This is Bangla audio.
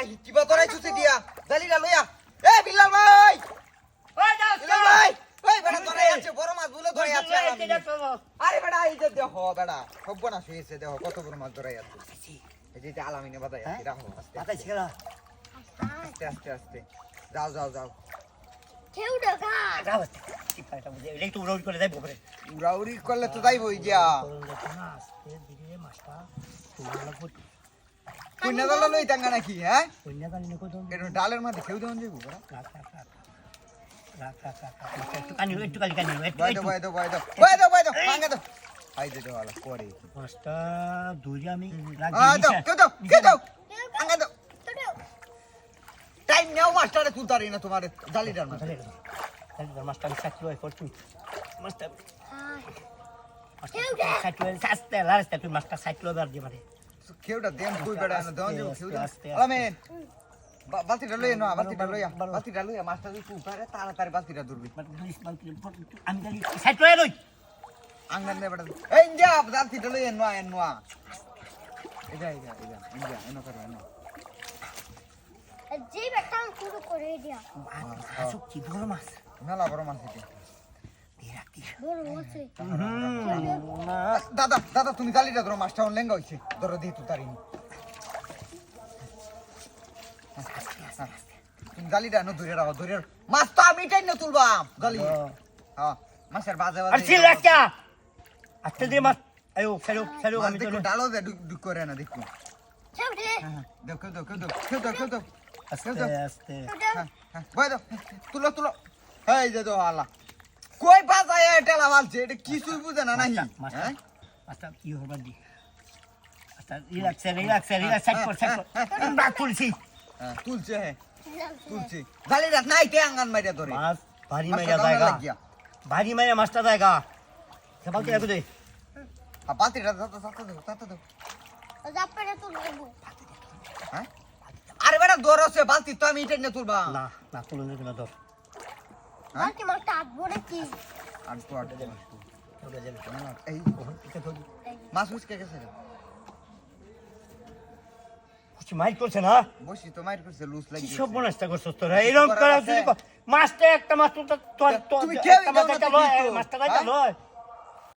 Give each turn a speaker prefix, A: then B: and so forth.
A: আই কিবা তোরাই চুচি দিয়া? জালিটা লইয়া। এ বিল্লাল ভাই!
B: ওই দাও
A: বিল্লাল ভাই! ওই বেটা তোরাই আছে বড় মাছ বলে ধরে আছে। আরে বেটা এই যে দেহ বেটা সব্য না শুয়েছে দেহ কত বড় মাছ ধরে আছে। এই যে আলামিনে বাতাই আছে রাখো আস্তে
B: পাতা
A: আস্তে,
B: ছিল
A: আস্তে আস্তে আস্তে। যাও যাও যাও।
B: উড়াউড়ি
A: করলে তো যাইবই
B: ধীরে মাছটা
A: লই টাঙ্গা নাকি হ্যাঁ?
B: নিকো
A: এটা ডালের মধ্যে খেউ দেওয়া যাইব
B: রাখ রাখ রাখ রাখ রাখ রাখ রাখ একটু কানি একটু কালি কানি একটু
A: দাও বয় দাও বয় দাও বয় দাও বয় দাও ভাঙা দাও আই দে দাও আলা পরে
B: মাছটা ধরে আমি
A: আ দাও কেউ দাও কেউ দাও ভাঙা দাও। টাইম নাও মাস্টারে তুলতারি না তোমার
B: আমি সাইকেল পর তুই মাছটা
C: কেউ দে
B: সাইকেল সাস্তে লাস্তে তুই মাছটা সাইকেল বার দিয়ে মারে।
A: কেউটা দেন তুই বেড়া না
B: আস্তে, আস্তে।
A: আলামিন বা- বালতিটা লইয়া না বালতিটা লইয়া। বালতিটা লইয়া মাছটা তুই কুপারে তাড়াতাড়ি বালতিটা ধরবি।
B: আমি গালি সাইকেল লই।
A: আঙ্গান দে বেটা এই যা বালতিটা লইয়া নোয়া এন নোয়া এটা এটা এটা ইন্ডিয়া এনো করে এনো
C: যে বেটা শুরু করে দিয়া
B: আসুক কি বড় মাছ।
A: মেলা বড় মাছ এটা
B: দিয়ে রাখতি
C: বড় আছে
A: দাদা দাদা তুমি জালিটা ধরো মাছটা অন লেঙ্গা হইছে। ধরো দিয়ে তুই তারিনি তুমি জালিটা এনো ধরে রাখো ধরে মাছ তো আমি টাইম না তুলবাম জালি হ্যাঁ মাছের বাজে বাজে
B: ছিল একটা। আজকে দিয়ে মাছ। আয়ো ফেরো
A: মাছ
B: আমি তো
A: ডালো দে ডুক ডুক করে না দেখো।
C: কেউ দে।
A: হ্যাঁ হ্যাঁ দাও কেউ দাও কেউ দাও কেউ দাও কেউ দাও।
B: আস্তে আস্তে।
A: হ্যাঁ হ্যাঁ বয় দাও তুলো তুলো। এই যে তো আল্লাহ। কই বাজায়? এটা লাভালছে এটা কিছুই বুঝে না নাহি
B: মাছটা
A: হ্যাঁ
B: মাছটা কি হবে দি আচ্ছা রিল্যাক্স রিল্যাক্স রিল্যাক্স সাইড কর সাইড কর আমরা তুলছি
A: হ্যাঁ তুলছে হ্যাঁ তুলছে জালিটা নাই তে আঙ্গান মাইরা ধরে
B: মাছ ভারী
A: মাছটা
B: মাইরা
A: দামে
B: জায়গা
A: লাগিয়া।
B: ভারী মাইরা মাছটা জায়গা সেবাল কি রাখো দে
A: আর বালতিটা দাও দাও দাও দাও দাও দাও
C: জাপারে তো লাগবো
A: হ্যাঁ আরে বেটা দৌড় আছে বালতি তো আমি এটা নিয়ে তুলবা
B: না না তুলো নে না ধর
A: হ্যাঁ?
C: বাকি মাছটা আটবো নাকি
B: ধরি।
A: মাছ গেছে
B: কিছু মাইক করছে না?
A: বসি তো মাইর করছে লুজ
B: কি সব বনাসটা করছস তোরা? এরকম করা মাছটা একটা মাছ তো
A: তুমি
B: লয় মাছটা
A: হ্যাঁ?
B: লয়।